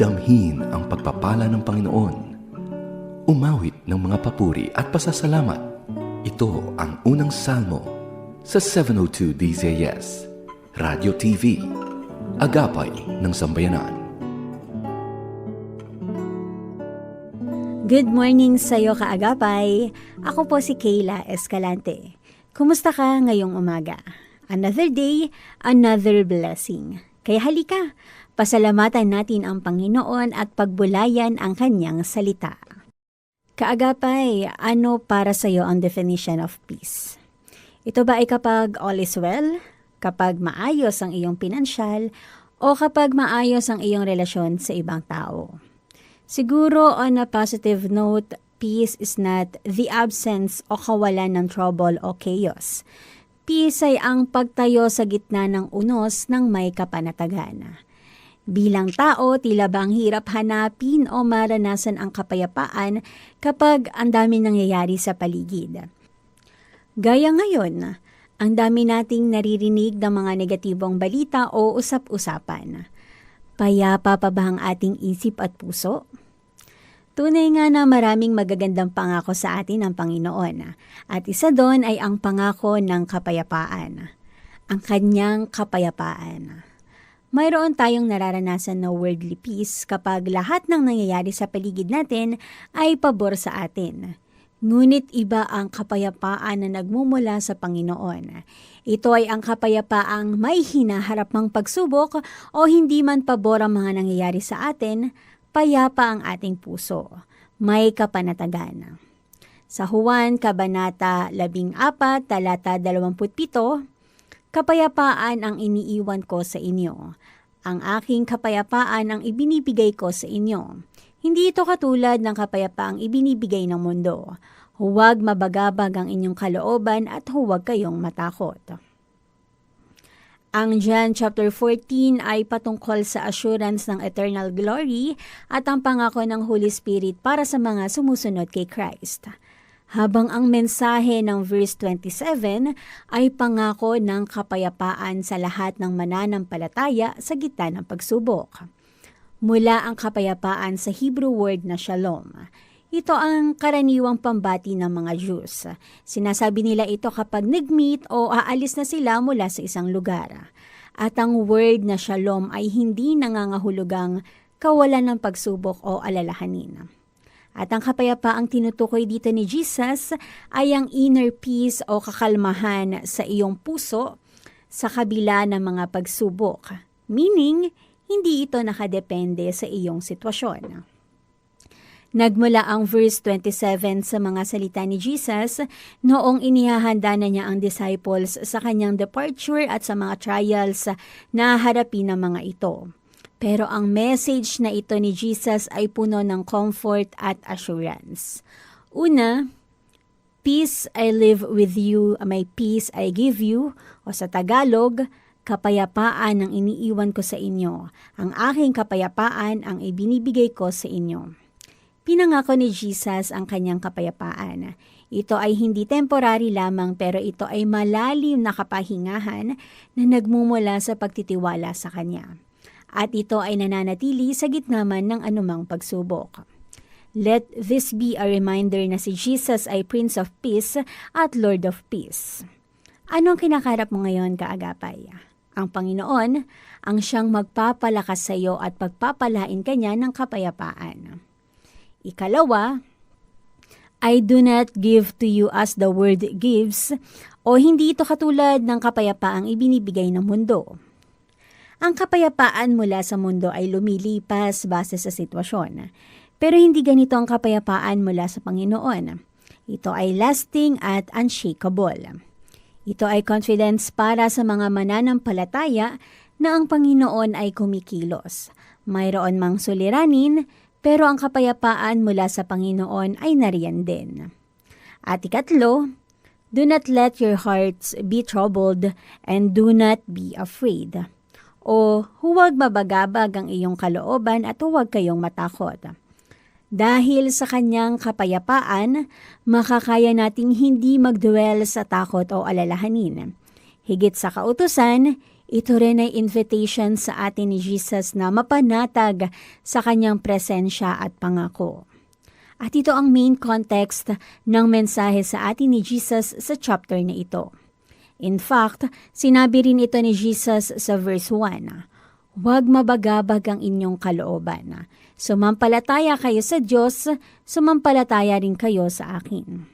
Damhin ang pagpapala ng Panginoon. Umawit ng mga papuri at pasasalamat. Ito ang unang salmo sa 702 DZS, Radio TV, Agapay ng Sambayanan. Good morning sa iyo kaagapay. Ako po si Kayla Escalante. Kumusta ka ngayong umaga? Another day, another blessing. Kaya halika, pasalamatan natin ang Panginoon at pagbulayan ang kanyang salita. Kaagapay, ano para sa iyo ang definition of peace? Ito ba ay kapag all is well, kapag maayos ang iyong pinansyal, o kapag maayos ang iyong relasyon sa ibang tao? Siguro on a positive note, peace is not the absence o kawalan ng trouble o chaos. Peace ay ang pagtayo sa gitna ng unos ng may kapanatagan. Bilang tao, tila bang hirap hanapin o maranasan ang kapayapaan kapag ang dami nangyayari sa paligid. Gaya ngayon, ang dami nating naririnig ng mga negatibong balita o usap-usapan. Payapa pa ba ang ating isip at puso? Tunay nga na maraming magagandang pangako sa atin ng Panginoon. At isa doon ay ang pangako ng kapayapaan. Ang kanyang kapayapaan. Mayroon tayong nararanasan na worldly peace kapag lahat ng nangyayari sa paligid natin ay pabor sa atin. Ngunit iba ang kapayapaan na nagmumula sa Panginoon. Ito ay ang kapayapaang may hinaharap mang pagsubok o hindi man pabor ang mga nangyayari sa atin, payapa ang ating puso. May kapanatagan. Sa Juan, Kabanata 14, talata 27, Kapayapaan ang iniiwan ko sa inyo. Ang aking kapayapaan ang ibinibigay ko sa inyo. Hindi ito katulad ng kapayapaang ibinibigay ng mundo. Huwag mabagabag ang inyong kalooban at huwag kayong matakot. Ang John chapter 14 ay patungkol sa assurance ng eternal glory at ang pangako ng Holy Spirit para sa mga sumusunod kay Christ. Habang ang mensahe ng verse 27 ay pangako ng kapayapaan sa lahat ng mananampalataya sa gitna ng pagsubok. Mula ang kapayapaan sa Hebrew word na shalom. Ito ang karaniwang pambati ng mga Jews. Sinasabi nila ito kapag nag-meet o aalis na sila mula sa isang lugar. At ang word na shalom ay hindi nangangahulugang kawalan ng pagsubok o alalahanin. At ang kapayapaang tinutukoy dito ni Jesus ay ang inner peace o kakalmahan sa iyong puso sa kabila ng mga pagsubok. Meaning, hindi ito nakadepende sa iyong sitwasyon. Nagmula ang verse 27 sa mga salita ni Jesus noong inihahanda na niya ang disciples sa kanyang departure at sa mga trials na harapin ng mga ito. Pero ang message na ito ni Jesus ay puno ng comfort at assurance. Una, Peace I live with you, my peace I give you, o sa Tagalog, kapayapaan ang iniiwan ko sa inyo. Ang aking kapayapaan ang ibinibigay ko sa inyo. Pinangako ni Jesus ang kanyang kapayapaan. Ito ay hindi temporary lamang pero ito ay malalim na kapahingahan na nagmumula sa pagtitiwala sa kanya at ito ay nananatili sa gitna man ng anumang pagsubok. Let this be a reminder na si Jesus ay Prince of Peace at Lord of Peace. Anong kinakarap mo ngayon, kaagapay? Ang Panginoon ang siyang magpapalakas sa iyo at pagpapalain kanya ng kapayapaan. Ikalawa, I do not give to you as the world gives o hindi ito katulad ng kapayapaang ibinibigay ng mundo. Ang kapayapaan mula sa mundo ay lumilipas base sa sitwasyon. Pero hindi ganito ang kapayapaan mula sa Panginoon. Ito ay lasting at unshakable. Ito ay confidence para sa mga mananampalataya na ang Panginoon ay kumikilos. Mayroon mang suliranin, pero ang kapayapaan mula sa Panginoon ay nariyan din. At ikatlo, do not let your hearts be troubled and do not be afraid o huwag mabagabag ang iyong kalooban at huwag kayong matakot. Dahil sa kanyang kapayapaan, makakaya nating hindi magduel sa takot o alalahanin. Higit sa kautusan, Ito rin ay invitation sa atin ni Jesus na mapanatag sa kanyang presensya at pangako. At ito ang main context ng mensahe sa atin ni Jesus sa chapter na ito. In fact, sinabi rin ito ni Jesus sa verse 1, Huwag mabagabag ang inyong kalooban. Sumampalataya kayo sa Diyos, sumampalataya rin kayo sa akin.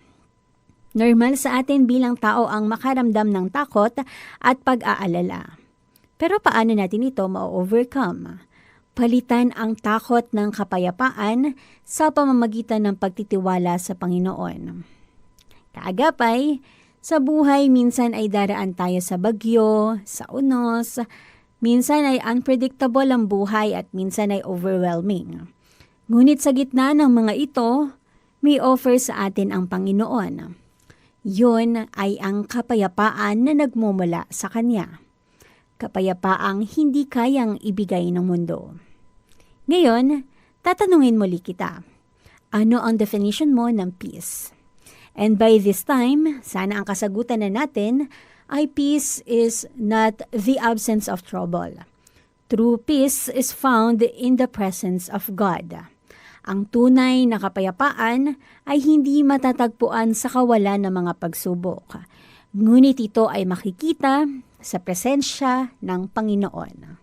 Normal sa atin bilang tao ang makaramdam ng takot at pag-aalala. Pero paano natin ito ma-overcome? Palitan ang takot ng kapayapaan sa pamamagitan ng pagtitiwala sa Panginoon. Kaagapay, sa buhay minsan ay daraan tayo sa bagyo, sa unos, minsan ay unpredictable ang buhay at minsan ay overwhelming. Ngunit sa gitna ng mga ito, may offer sa atin ang Panginoon. Yun ay ang kapayapaan na nagmumula sa Kanya. Kapayapaang hindi kayang ibigay ng mundo. Ngayon, tatanungin muli kita. Ano ang definition mo ng peace? And by this time, sana ang kasagutan na natin ay peace is not the absence of trouble. True peace is found in the presence of God. Ang tunay na kapayapaan ay hindi matatagpuan sa kawalan ng mga pagsubok. Ngunit ito ay makikita sa presensya ng Panginoon.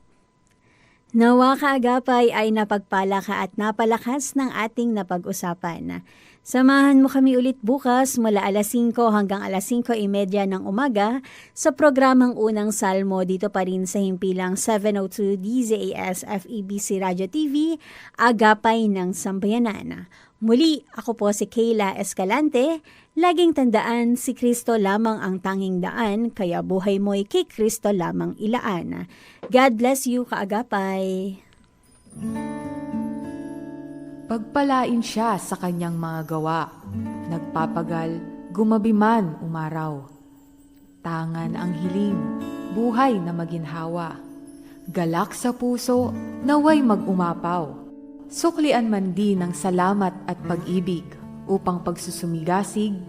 Nawa kaagapay ay napagpala ka at napalakas ng ating napag-usapan. Samahan mo kami ulit bukas mula alas 5 hanggang alas 5.30 ng umaga sa programang Unang Salmo dito pa rin sa himpilang 702 DZAS FEBC Radio TV, Agapay ng Sambayanan. Muli, ako po si Kayla Escalante. Laging tandaan, si Kristo lamang ang tanging daan, kaya buhay mo'y kay Kristo lamang ilaan. God bless you, kaagapay. Pagpalain siya sa kanyang mga gawa. Nagpapagal, gumabi man umaraw. Tangan ang hiling, buhay na maginhawa. Galak sa puso, naway mag-umapaw. Suklian man din ng salamat at pag-ibig upang pagsusumigasig